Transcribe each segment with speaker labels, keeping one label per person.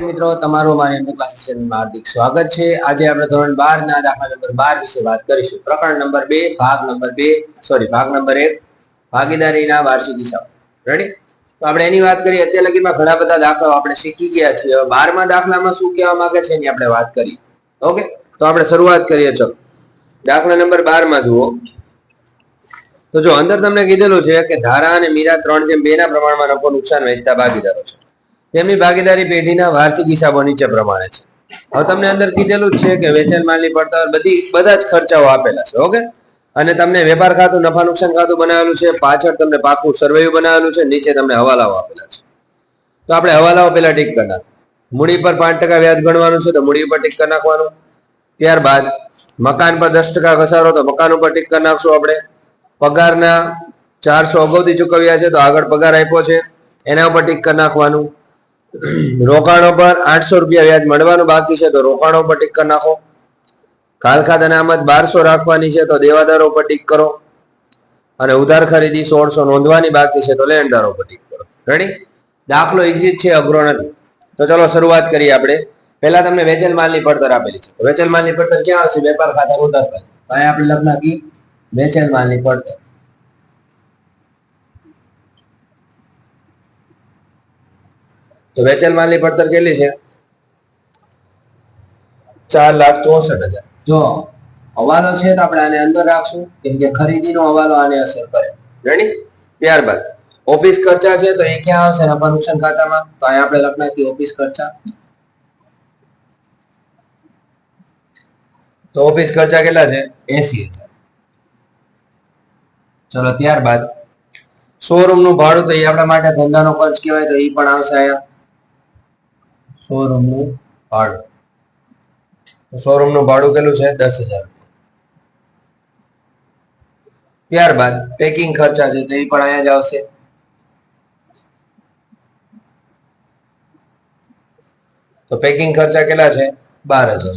Speaker 1: ઘણા બધા દાખલાઓ આપણે શીખી ગયા છીએ. હવે બારમા દાખલામાં શું કહેવા માંગે છે એની આપણે વાત કરીએ. ઓકે તો આપણે શરૂઆત કરીએ. ચલો. દાખલા નંબર બારમાં જુઓ. તો જો અંદર તમને કીધેલું છે કે ધારા અને મીરા ત્રણ જેમ બે ના પ્રમાણમાં નફો નુકસાન વહેતા ભાગીદારો છે. તેમની ભાગીદારી પેઢીના વાર્ષિક હિસાબો નીચે પ્રમાણે છે. હવે તમને અંદર કીધેલું જ છે કે વેચાણ માલની પડતર બધી, બધા જ ખર્ચાઓ આપેલા છે, ઓકે? અને તમને વેપાર ખાતું, નફા નુકસાન ખાતું બનાવેલું છે, પાછળ તમને પાકું સર્વેયું બનાવેલું છે, નીચે તમને હવાલાઓ આપેલા છે. તો આપણે હવાલાઓ પેલા ટીક કરી નાખ. મૂડી પર પાંચ ટકા વ્યાજ ગણવાનું છે, તો મૂડી ઉપર ટીક કરી નાખવાનું. ત્યારબાદ મકાન પર દસ ટકા ઘસારો, તો મકાન ઉપર ટીક કરી નાખશું આપણે. પગારના ચારસો અગાઉથી ચૂકવ્યા છે, તો આગળ પગાર આપ્યો છે, એના ઉપર ટીક કરી નાખવાનું. રોકાણો પર આઠસો રૂપિયા વ્યાજ મળવાનું બાકી છે, તો રોકાણો પર ટીક કરી નાખો. કાલખાત અનામત બારસો રાખવાની છે, તો દેવાદારો પર ટીક કરો. અને ઉધાર ખરીદી સોળસો નોંધવાની બાકી છે, તો લેણદારો પર ટીક કરો. રેડી દાખલો જ છે, અઘરો નથી. તો ચલો શરૂઆત કરીએ આપણે. પહેલા તમને વેચેલ માલની પડતર આપેલી છે. વેચેલ માલની પડતર ક્યાં આવશે? વેપાર ખાતા ઉધાર ખાતા આપણે લગ્ન કી વેચેલ માલની પડતર. તો વેચેલ માલની પડતર કેટલી છે? ચાર લાખ ચોસઠ હજાર. જો હવાલો છે તો આપણે આને અંદર રાખશું. કેમ કે ખરીદીનો હવાલો આને અસર કરે. રેડી ત્યારબાદ ઓફિસ ખર્ચા છે તો એ ક્યાં આવશે? નફા ખાતામાં? તો અહીંયા આપણે લખનાતી નાખીએ ઓફિસ ખર્ચા. તો ઓફિસ ખર્ચા કેટલા છે? એસી હજાર. ચલો ત્યારબાદ શોરૂમનું ભાડું તો એ આપણા માટે ધંધાનો ખર્ચ કહેવાય તો એ પણ આવશે અહીંયા. શોરૂમનું ભાડું. શોરૂમનું ભાડું કેટલું છે? દસ હજાર ત્યારબાદ પેકિંગ ખર્ચા છે, તો પણ અહીંયા જ આવશે. તો પેકિંગ ખર્ચા કેટલા છે? બાર હજાર.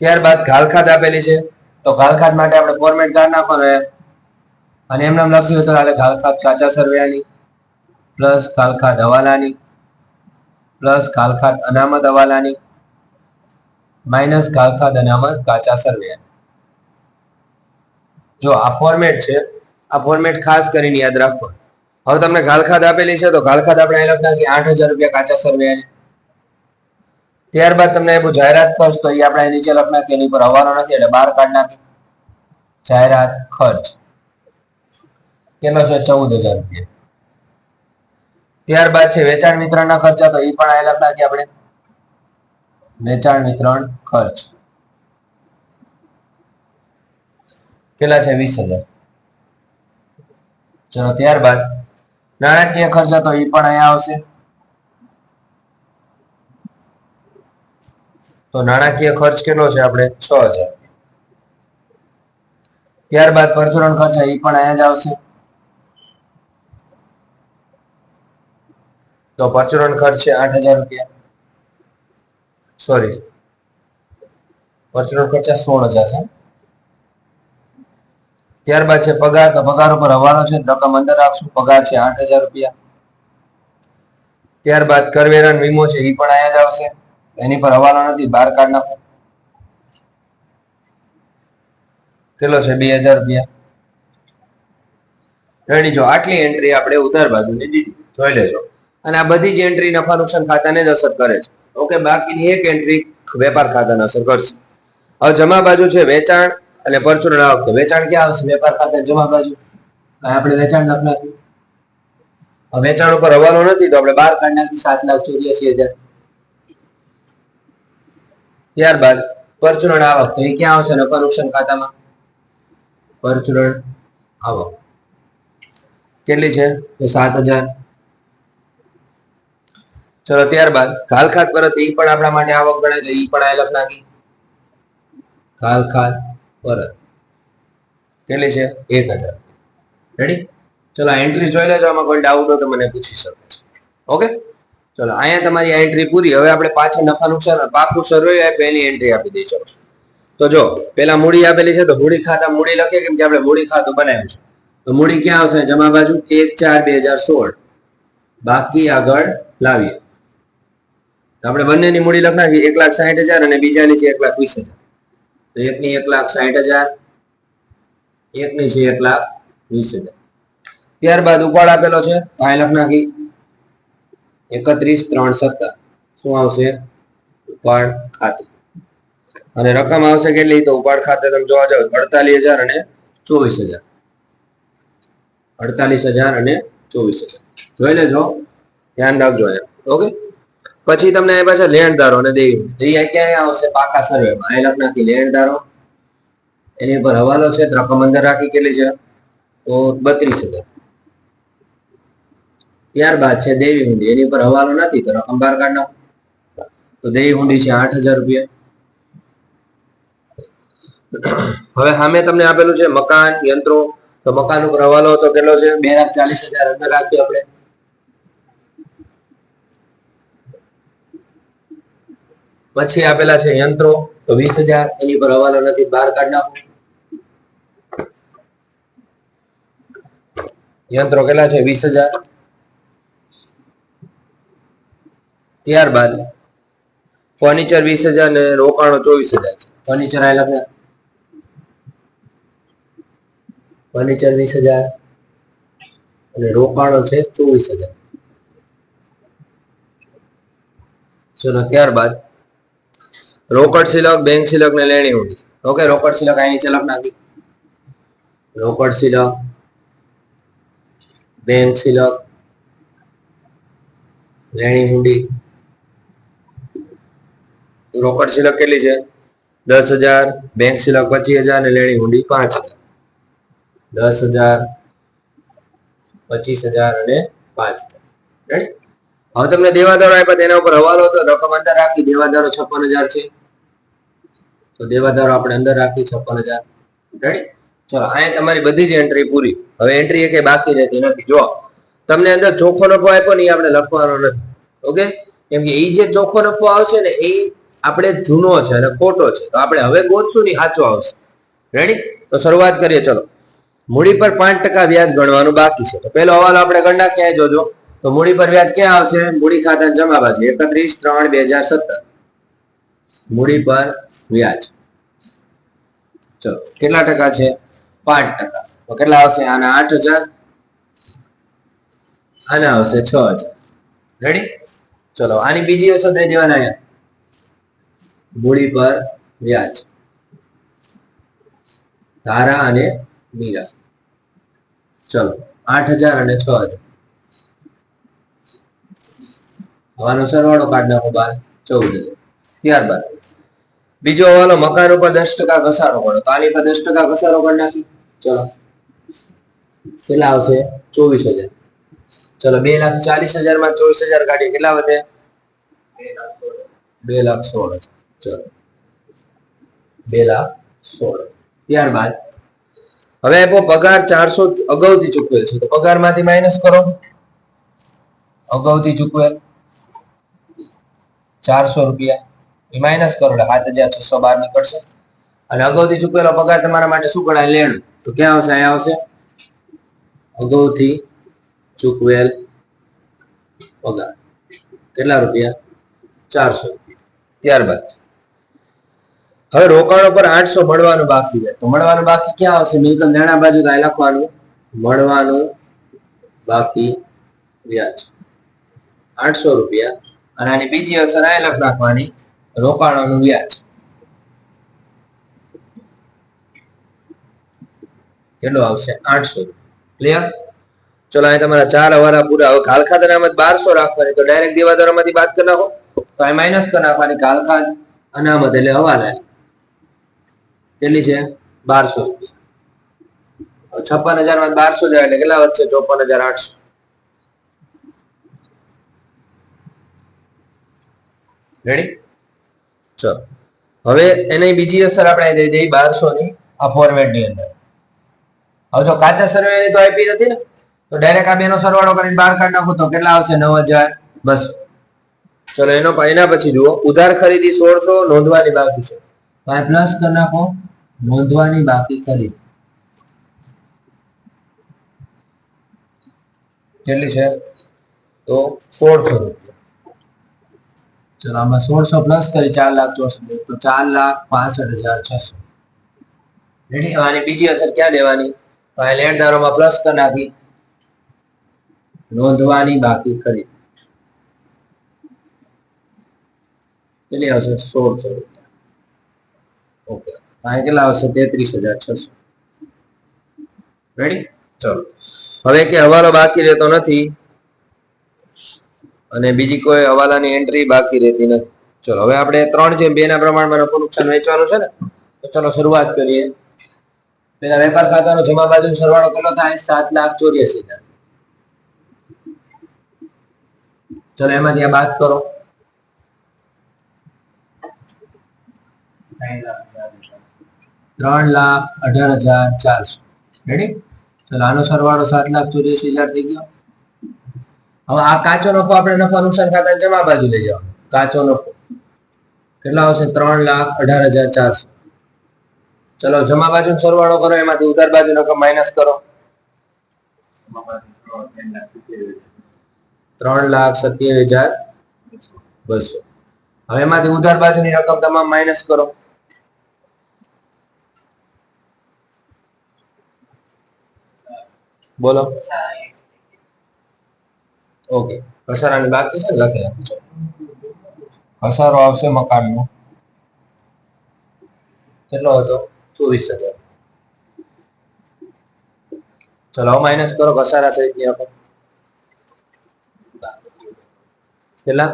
Speaker 1: ત્યારબાદ ઘાલખાત આપેલી છે, તો ઘાલખાત માટે આપણે ફોર્મેટ કાર્ડ નાખવાનું અને એમને એમ લખ્યું હતું, હાલે ઘાલખાત કાચા સરવૈયાની. પ્લસ કાલખાત હવાલાની પ્લસ કાલખાત અનામત હવાલાની માઇનસ કાલખાત અનામત કાચા સરવૈયા જો આ ફોર્મેટ છે, આ ફોર્મેટ ખાસ કરીને યાદ રાખો. હવે તમને ગાલખાત આપેલી છે, તો ગાલખાત આપણે અહીં લખતા કે આઠ હજાર રૂપિયા કાચા સરવૈયાની. ત્યારબાદ તમને એવું જાહેરાત ખર્ચ, તો એ આપણે નીચે લખ નાખીએ, એની પર હવાનો નથી એટલે બહાર કાઢ નાખી જાહેરાત ખર્ચ. કેટલો છે? ચૌદ હજાર રૂપિયા. ત્યારબાદ છે વેચાણ વિતરણના ખર્ચા, તો એ પણ આયેલા નાખીએ આપણે વેચાણ વિતરણ ખર્ચ. કેટલા છે? વીસ હજાર. ચલો, ત્યારબાદ નાણાકીય ખર્ચા, તો એ પણ અહીંયા આવશે. તો નાણાકીય ખર્ચ કેટલો છે? આપણે છ હજાર. ત્યારબાદ પરચુરણ ખર્ચ એ પણ અહીંયા જ આવશે. તો પરચુરણ ખર્ચ છે આઠ હજાર રૂપિયા. સોરી પરચુરણ ખર્ચ સોળ હજાર છે ત્યારબાદ છે પગાર, તો પગાર ઉપર હવાનો છે રકમ અંદર આપશું, પગાર છે આઠ હજાર રૂપિયા. ત્યારબાદ કરવેરા વીમો છે એ પણ અહીંયા જ આવશે. એની પર હવાનો નથી બહાર કાર્ડ નાખો. કેટલો છે? બે હજાર રૂપિયા. રેડી, જો આટલી એન્ટ્રી આપણે ઉધાર બાજુની દીધી જોઈ લેજો. અને આ બધી જ એન્ટ્રી નફા નુકસાન ખાતાને જ અસર કરે છે. ઓકે, બાકીની એક એન્ટ્રી વેપાર ખાતાને અસર કરશે. હવે જમા બાજુ છે વેચાણ અને પરચુરણ આવક વેચાણ ક્યાં આવશે? વેપાર ખાતે જમા બાજુ. આપણે વેચાણ લખ વેચાણ ઉપર હવાનો નથી તો આપણે બાર કાઢ નાખી સાત લાખ ચોર્યાસી હજાર. ત્યારબાદ પરચુરણ આવક તો એ ક્યાં આવશે? નફા નુકસાન ખાતામાં? પરચુરણ આવક કેટલી છે? સાત હજાર. ચલો, ત્યારબાદ ઘાલખાત પરત એ પણ આપણા માટે આવક ગણાય તો એ પણ આ લખ નાખી. ઘાલખાત પરત કેટલી છે? એક હજાર રેડી ચલો, આ એન્ટ્રી જોઈ લેજો, આમાં કોઈ ડાઉટ હોય તો મને પૂછી શકો છો. ઓકે ચલો, અહીંયા તમારી આ એન્ટ્રી પૂરી. હવે આપણે પાછળ નફા નુકસાન, પાકું સર્વે પહેલી એન્ટ્રી આપી દઈ શકો તો જો પેલા મૂડી આપેલી છે, તો મૂડી ખાતા મૂડી લખીએ, કેમ કે આપણે મૂડી ખાતું બનાવ્યું છે. તો મૂડી ક્યાં આવશે? જમા બાજુ એક ચાર બે હજાર સોળ. બાકી આગળ લાવીએ. આપણે બંનેની મૂડી લખનાખી એક લાખ સાહીઠ હજાર અને બીજાની છે એક લાખ વીસ હજાર. તો એકની એક લાખ સાહીઠ હજાર, એકની છે એક લાખ વીસ હજાર. ત્યારબાદ ઉપાડ આપેલો છે કાંઈ લખનાખી લખ નાખી. એકત્રીસ ત્રણ સત્તર શું આવશે? ઉપાડ ખાતે. અને રકમ આવશે કેટલી? તો ઉપાડ ખાતે તમે જોવા જાવ અડતાલીસ હજાર અને ચોવીસ હજાર. અડતાલીસ હજાર અને ચોવીસ હજાર. જોઈ લેજો. ધ્યાન રાખજો ઓકે? પછી તમને એ પાછા લેણદારો અને દેવી તો અહીંયા ક્યાંય આવશે? પાકા સર્વેમાં અહીં લખ નાખી લેણદારો. એની પર હવાલો છે. રકમ અંદર રાખી કેટલી છે? તો બત્રીસ હજાર. ત્યારબાદ છે દેવી હુંડી. એની પર હવાલો નથી તો રકમ બહાર કાઢ તો દેવી હુંડી છે આઠ હજાર રૂપિયા. હવે સામે તમને આપેલું છે મકાન યંત્રો. તો મકાન ઉપર હવાલો તો કેટલો છે? બે લાખ ચાલીસ હજાર અંદર રાખ્યો આપણે. પછી આપેલા છે યંત્રો, તો વીસ હજાર, એની પર હવાલો નથી બહાર કાઢ નાખો. યંત્રો કેટલા છે? વીસ હજાર. ત્યારબાદ, ફર્નિચર વીસ હજાર ને રોકાણો ચોવીસ હજાર છે. ફર્નિચર આ લખ્યા ફર્નિચર વીસ હજાર અને રોકાણો છે ચોવીસ હજાર. ચલો, ત્યારબાદ રોકડ સિલક, બેંક સિલક ને લેણી હુંડી ઓકે, રોકડ સિલક અહીં ચલક નાખી. રોકડ સિલક, બેંક સિલક, લેણી હુંડી. રોકડ સિલક કેટલી છે? દસ હજાર, બેંક સિલક પચીસ હજાર ને લેણી હુંડી પાંચ હજાર. દસ હજાર, પચીસ હજાર અને પાંચ હજાર. રેડી હવે તમને દેવાદારો આપ્યા તેના ઉપર હવાલો તો રકમ અંદર રાખી. દેવાદારો છપ્પન હજાર છે. તો દેવાદારો આપણે અંદર રાખી છપ્પન હજાર. રેડી ચલો, અહીંયા તમારી બધી જ એન્ટ્રી પૂરી. હવે એન્ટ્રી એ કઈ બાકી રહેતી નથી. જો તમને અંદર ચોખ્ખો નફો આપ્યો ને એ આપણે લખવાનો નથી. ઓકે? કેમ કે એ જે ચોખ્ખો નફો આવશે ને એ આપણે જૂનો છે અને ખોટો છે. તો આપણે હવે ગોતશું ને સાચો આવશે. રેડી તો શરૂઆત કરીએ. ચલો. મૂડી પર પાંચ ટકા વ્યાજ ગણવાનું બાકી છે. તો પેલો હવાલો આપણે ગણ ક્યાંય જોજો. તો મૂડી પર વ્યાજ ક્યાં આવશે? મૂડી ખાતા જમા બાજુ. એકત્રીસ ત્રણ બે હજાર સત્તર. મૂડી પર વ્યાજ. ચલો, કેટલા ટકા છે? પાંચ ટકા. તો કેટલા આવશે? આના આઠ હજાર. આના આવશે છ હજાર. રેડી ચલો, આની બીજી અસર દઈ દેવાના અહીંયા. મૂડી પર વ્યાજ. ધારા અને મીરા. ચલો, આઠ હજાર અને છ હજાર. હવાનો સરવાળો કાઢ નાખો બાર ચૌદ ત્યારબાદ બીજો હવાલો મકાન ઉપર દસ ટકા ઘસારો કરો તો આની પર દસ ટકા ઘસારો કરી નાખી. ચલો. કેટલા આવશે? ચોવીસ હજાર. ચલો, બે લાખ ચાલીસ હજારમાં ચોવીસ હજાર કાઢીએ. કેટલા વધે? બે લાખ સોળ. ચલો. બે લાખ સોળ. ત્યારબાદ હવે આપો પગાર ચારસો અગાઉથી ચૂકવેલ છે. તો પગારમાંથી માઇનસ કરો. અગાઉથી ચૂકવેલ. ચારસો રૂપિયા. એ માઇનસ કરો એટલે સાત હજાર છસો બાર નીકળશે. અને અગાઉથી ચૂકવેલો પગાર તમારા માટે શું ગણાય? લેણ. તો ક્યાં આવશે? અહીંયા આવશે. અગાઉથી ચૂકવેલ પગાર. કેટલા રૂપિયા? ચારસો રૂપિયા. ત્યારબાદ. હવે રોકાણો પર આઠસો મળવાનું બાકી રહે તો મળવાનું બાકી ક્યાં આવશે? મિલકત નાણા બાજુ કાંઈ લખવાનું. મળવાનું બાકી વ્યાજ. આઠસો રૂપિયા અને આની બીજી અસર આ લખ નાખવાની, રોકાણોનું વ્યાજ. કેટલો આવશે? આઠસો. ક્લિયર ચલો, અહીં તમારા ચાર હવારા પૂરા. હવે કાલખા અનામત બારસો રાખવાની. તો ડાયરેક્ટ દેવાદારોમાંથી બાદ કરી નાખો. તો અહીં માઇનસ કરી નાખવાની કાલખા અનામત એટલે હવાલા. કેટલી છે? બારસો. રૂપિયા છપ્પન હજારમાં બારસો જાય એટલે કેટલા વધશે? ચોપન હજાર આઠસો. રેડી ચલો. હવે એની બીજી અસર આપણે દઈ દઈ બારસો ની આ ફોર્મેટની અંદર. હવે જો કાચા સર્વે ની તો આપી નથી ને, તો ડાયરેક્ટ આ બેનો સરવાળો કરીને બહાર કાઢ નાખો તો કેટલા આવશે? નવ હજાર. બસ. ચલો, એનો એના પછી જુઓ. ઉધાર ખરીદી સોળસો, નોંધવાની બાકી છે. તો આ પ્લસ કરી નાખો. નોંધવાની બાકી ખરીદી કેટલી છે? તો સોળસો રૂપિયા. ચલો, આમાં સોળસો પ્લસ કરી ચાર લાખ ચોસઠ તો ચાર લાખ પાસઠ હજાર છસો. રેડી આની બીજી અસર ક્યાં દેવાની? તો આ લેણદારોમાં પ્લસ કરી નાખી. નોંધવાની બાકી ખરી કેટલી આવશે? સોળસો રૂપિયા. ઓકે. અહીં કેટલા આવશે? તેત્રીસ હજાર છસો. રેડી ચલો. હવે કે હવાલો બાકી રહેતો નથી. અને બીજી કોઈ હવાલાની એન્ટ્રી બાકી રહેતી નથી. ચલો, હવે આપણે ત્રણ છે, બે ના પ્રમાણમાં નફો નુકસાન વેચવાનું છે ને? તો ચલો શરૂઆત કરીએ. પેલા વેપાર ખાતાનો જમા બાજુ સરવાળો કેટલો થાય? સાત લાખ ચોર્યાસી હજાર. ચલો, એમાંથી આ બાદ કરો. ત્રણ લાખ અઢાર હજાર ચારસો. રેડી ચલો, આનો સરવાળો સાત લાખ ચોર્યાસી હજાર થઈ ગયો. હવે આ કાચો નફો આપણે નફા નુકસાન ખાતા જમા બાજુ લઈ જવાનો. કાચો નફો. કેટલા આવશે? ત્રણ લાખ અઢાર હજાર ચારસો. ચલો, જમા બાજુ સરવાળો કરો, એમાંથી ઉધાર બાજુ રકમ માઇનસ કરો. ત્રણ લાખ સત્યાવીસ હજાર બસો. હવે એમાંથી ઉધાર બાજુની રકમ તમામ માઇનસ કરો. બોલો. ઓકે. ઘસારાની બાકી છે લખી નાખજો ઘસારો આવશે મકાનનો. કેટલો હતો? ચોવીસ હજાર. ચલો માઇનસ કરો ઘસારા સહિતની રકમ કેટલા?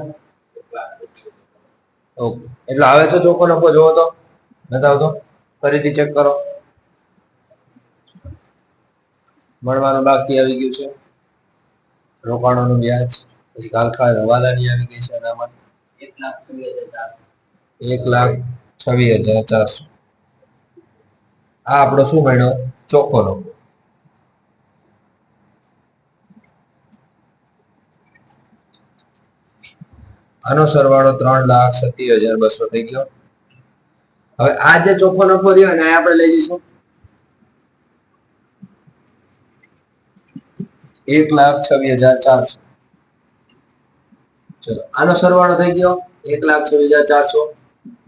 Speaker 1: ઓકે. એટલે આવે છે ચોખ્ખો નફો? જોવો તો. નથી આવતો ફરીથી ચેક કરો. મળવાનું બાકી આવી ગયું છે. રોકાણોનું વ્યાજ, પછી કાલખા હવાલાની આવી ગઈ છે અનામત. એક લાખ છવ્વીસ હજાર. ચારસો. આ આપણો શું મળ્યો? ચોખ્ખો નફો આનો સરવાળો ત્રણ લાખ સત્તી હજાર બસો થઈ ગયો. હવે આ જે ચોખ્ખો નફો રહ્યો ને આપણે લઈ જઈશું. એક લાખ છવ્વીસ હજાર ચારસો. ચલો, આનો સરવાળો થઈ ગયો એક લાખ છવ્વીસ હજાર ચારસો.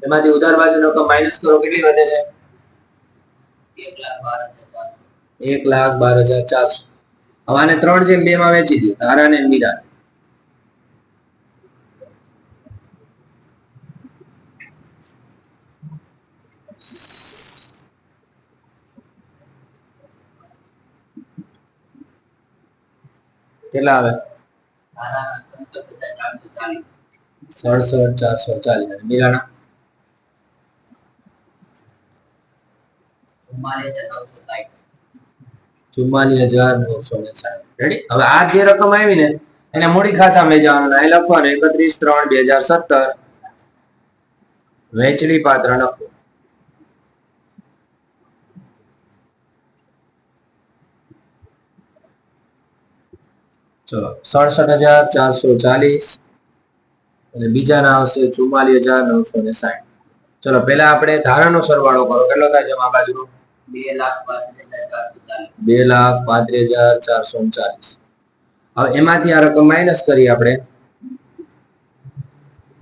Speaker 1: એમાંથી ઉધાર બાજુ રકમ માઇનસ કરો, કેટલી વધે છે? એક લાખ બાર હજાર ચારસો. હવે આને ત્રણ જેમ બે માં વેચી દીધું તારા ને મીરા કેટલા આવે? હજાર નવસો ને રેડી હવે આ જે રકમ આવી ને, એને મૂડી ખાતામાં લઈ જવાનું. અહીં લખવાનું એકત્રીસ ત્રણ બે હજાર સત્તર. વહેંચણી પાત્ર નફો ચલો સડસઠ હજાર ચારસો ચાલીસ અને બીજાના આવશે ચુમ્માલીસ હજાર નવસો ને સાઠ. ચલો પેલા આપણે ધારાનો સરવાળો કરો. કેટલો થાય જમા બાજુનો? બે લાખ પાંત્રીસ હજાર ચારસો ચાલીસ. હવે એમાંથી આ રકમ માઇનસ કરી આપણે.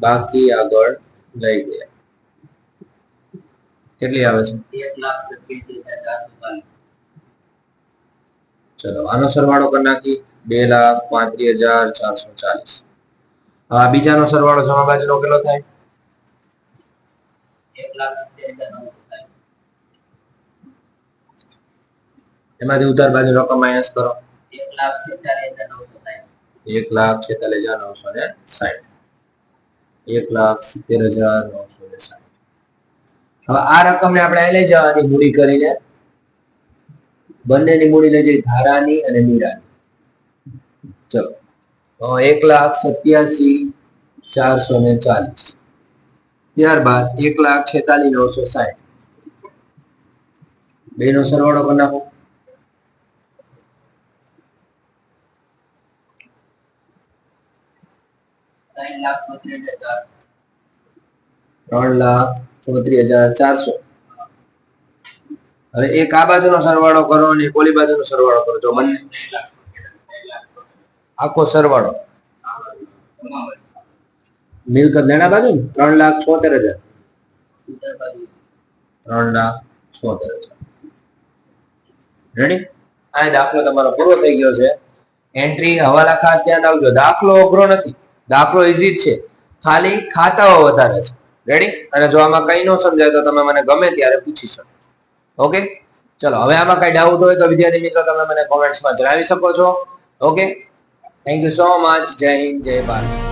Speaker 1: બાકી આગળ લઈ ગયા. કેટલી આવે છે? ચલો આનો સરવાળો કરી નાખી બે લાખ પાંત્રીસ હજાર ચારસો ચાલીસ. આ બીજાનો સરવાળો જમા બાજુનો કેટલો થાય? એમાંથી ઉધાર બાજુ રકમ માઇનસ કરો. એક લાખ છેતાલીસ હજાર નવસો ને સાઠ એક લાખ સિત્તેર હજાર નવસો ને સાઠ હવે આ રકમને આપણે લઈ જવાની મૂડી કરીને બંનેની મૂડી લઈ જઈ ધારાની અને મીરાની. ચલો તો એક લાખ સત્યાસી ચારસો ને ચાલીસ ત્યારબાદ એક લાખ છેતાલીસ નવસો સાઠ બે નો સરવાળો કરી નાખો ત્રણ લાખ ચોત્રીસ હજાર ચારસો હવે એક આ બાજુનો સરવાળો કરો અને એક ઓલી બાજુનો સરવાળો કરો જો બંને આખો સરવાળો. મિલકત લેણા બાજુ ને? ત્રણ લાખ છોતેર હજાર. ત્રણ લાખ છોતેર હજાર. રેડી આ દાખલો તમારો પૂરો થઈ ગયો છે. એન્ટ્રી હવાલા ખાસ ધ્યાન આવજો દાખલો અઘરો નથી. દાખલો ઇઝી જ છે. ખાલી ખાતાઓ વધારે છે. રેડી અને જો આમાં કઈ ન સમજાય તો તમે મને ગમે ત્યારે પૂછી શકો. ઓકે ચલો, હવે આમાં કઈ ડાઉટ હોય તો વિદ્યાર્થી મિત્રો તમે મને કોમેન્ટ્સમાં જણાવી શકો છો. Okay Thank you so much. Jai Hind, Jai Bharat.